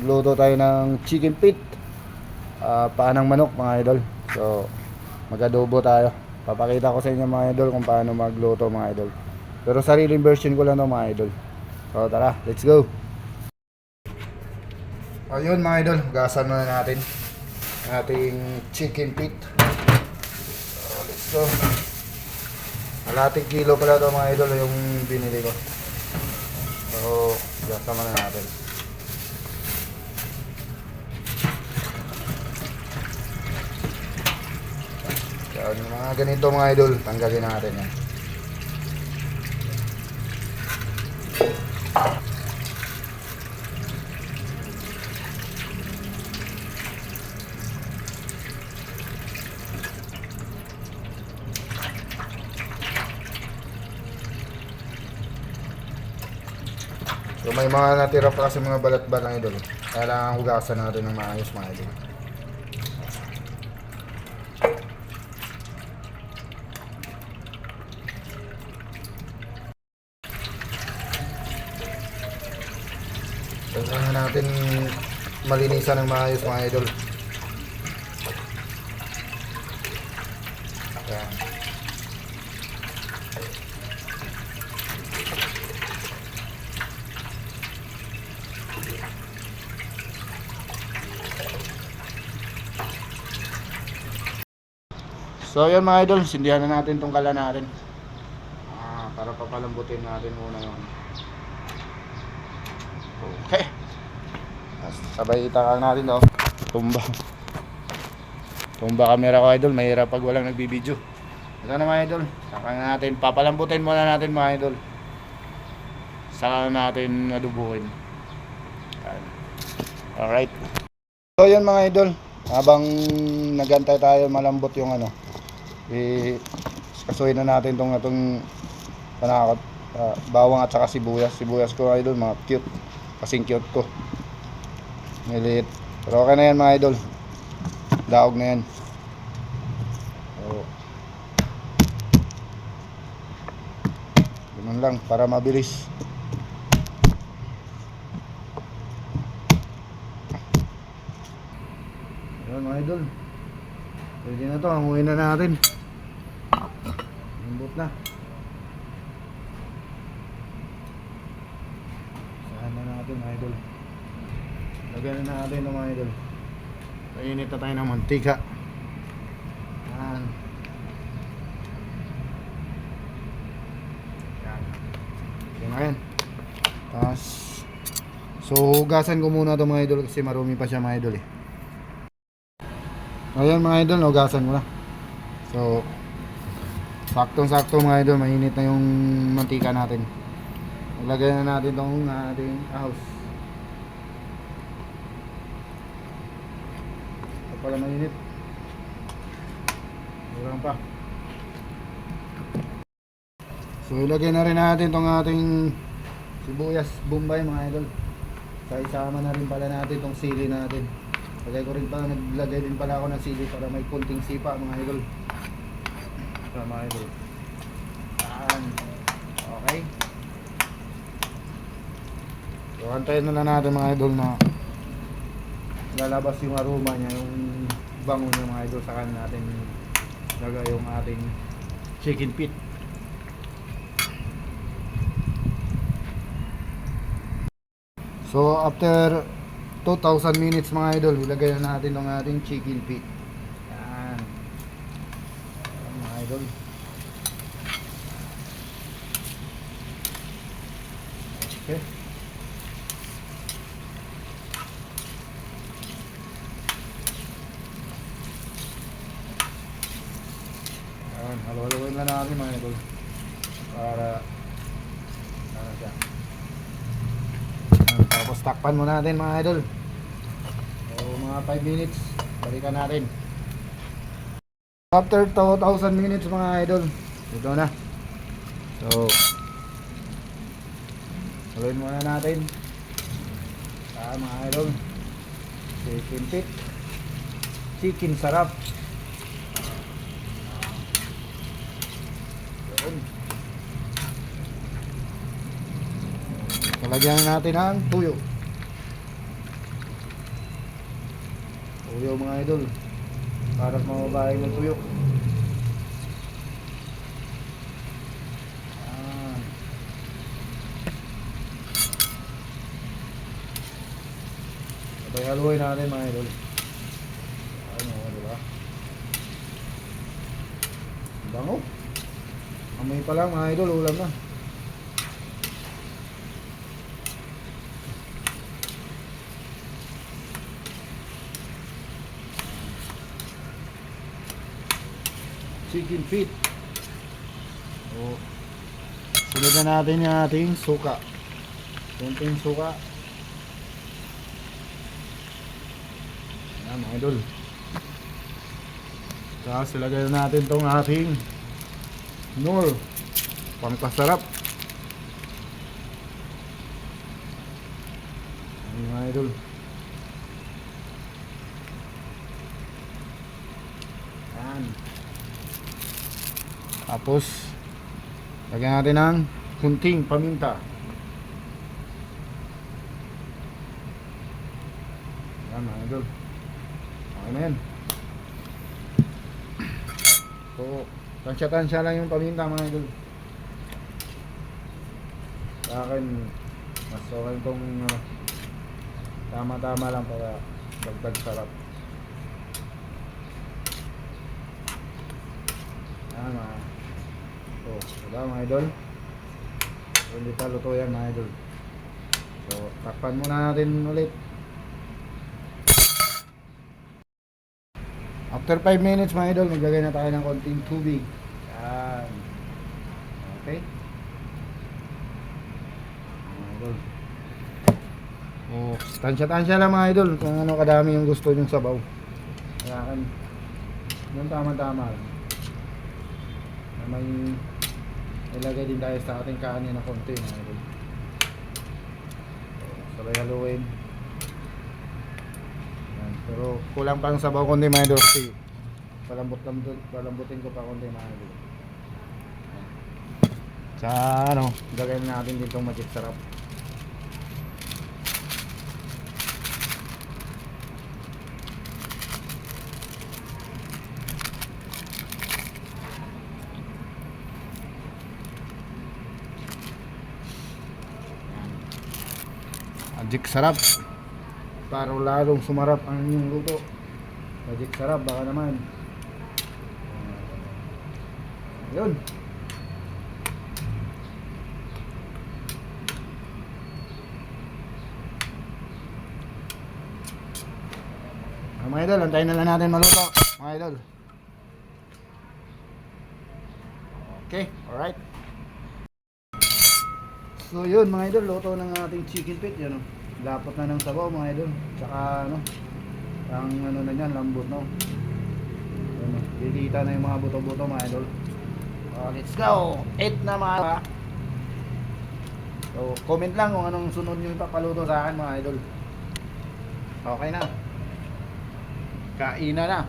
Magluto tayo ng chicken feet. Ah, paanang manok mga idol. So, mag-adobo tayo. Papakita ko sa inyo mga idol kung paano magluto mga idol. Pero sariling version ko lang to mga idol. So, tara, let's go. Ayun mga idol, gasan muna natin ating chicken feet. So, let's go. Kalating kilo pala to mga idol yung binili ko. So, gasan muna natin. Yung mga ganito mga idol, tanggalin natin yan. So may mga natira pa kasi mga balat-balat idol. Kailangan hugasan natin ng maayos mga idol. Kailangan natin malinisan ng maayos mga idol. Ayan. So yun mga idol, sindihan na natin tong kala natin. Ah, para papalambutin natin muna yung Okay. Sabay itakang natin daw. Tumba. Tumba camera ko idol, mahirap pag walang nagbibideo. Ito na mga idol, saka natin, papalambutin muna natin mga idol. Saka natin adubuhin. Alright. So yun mga idol, habang nagantay tayo malambot yung ano, eh, kasuhin na natin tong itong panakot. ah, bawang at saka sibuyas. Sibuyas ko idol, mga cute. Kasing cute ko. Maliit. Pero okay na yan mga idol. Daog na yan. So, ganun lang para mabilis. Ayan mga idol. Pwede na to, hanguin na natin. Lambot na. Saan na natin mga idol. Lagyan na natin ito mga idol. Painit na tayo ng mantika. Yan. Yan. Yan yan. Tapos, so hugasan ko muna ito mga idol kasi marumi pa siya mga idol eh. Ayan mga idol, hugasan ko na. So, saktong-sakto mga idol, mainit na yung mantika natin. Ilagay na natin itong ating house. Ito pala mainit. Kurang pa. So, ilagay na rin natin itong ating sibuyas, bombay mga idol. Sa isama na rin pala natin itong sili natin. Lagay ko rin pa, naglagay din pala ako ng sili para may kunting sipa mga idol. Ito mga idol. Okay. So, antayin na lang natin mga idol na lalabas yung aroma niya, yung bango niya mga idol sa kanin natin lagay yung ating chicken feet. So after 2,000 minutes mga idol, ilagay na natin ng ating chicken feet. Yan, mga idol. Okay. Yan, halo-haloin na natin mga idol. Para ano siya. Yan, Tapos takpan mo natin mga idol. So mga 5 minutes, balikan natin. After 2,000 minutes mga idol, ito na. So, Tuloy muna natin. Ah, mga idol. Chicken pit. Chicken sarap. Yun. Talagyan natin ang tuyo. Tuyo mga idol. Para babae ng tuyo. Sabay haluin natin mga idol. Ano, di ba? Ang Bango. Amoy pa lang mga idol, ulam na. Chicken feet. Oh. Sunod na natin yung ating suka. Kunting suka. Ayan mga idol. Tapos ilagay na natin tong ating Nor. Pangkasarap. Ayan mga idol. Ayan. Tapos, lagyan natin ng kunting paminta. Ayan mga idol. Okay na yan. So, tansya-tansya lang yung paminta mga idol. Sa akin, mas okay itong ano, tama-tama lang para dagdag sarap. Ayan mga So, diba mga idol? So, hindi pa luto yan mga idol. So, takpan muna natin ulit. After 5 minutes mga idol, maglagay na tayo ng konting tubig. Yan. Okay. Mga idol. Oh, tansya-tansya lang mga idol kung ano kadami yung gusto nyong sabaw. Kaya kan, yung tama-tama lang. May ilagay din tayo sa ating kanin na konti mga idol. Sabay haluin. Yan. Pero kulang pang sabaw konti mga idol palambot lambot palambutin ko pa konti mga idol. Sa ano, gagawin natin dito magic sarap. Magic sarap. Para lalong sumarap ang inyong luto. Magic sarap, baka naman. Yun. Ah, mga idol, antayin na lang natin maluto. Mga idol. Okay, alright. So yun mga idol, luto ng ating chicken feet yun. oh. Lapot na ng sabaw mga idol. Tsaka ano, ang ano na yan, lambot no. Ano, Didita na yung mga buto-buto mga idol. Oh, let's go! Eat na mga So, comment lang kung anong sunod nyo ipapaluto sa akin mga idol. Okay na. Kain na na.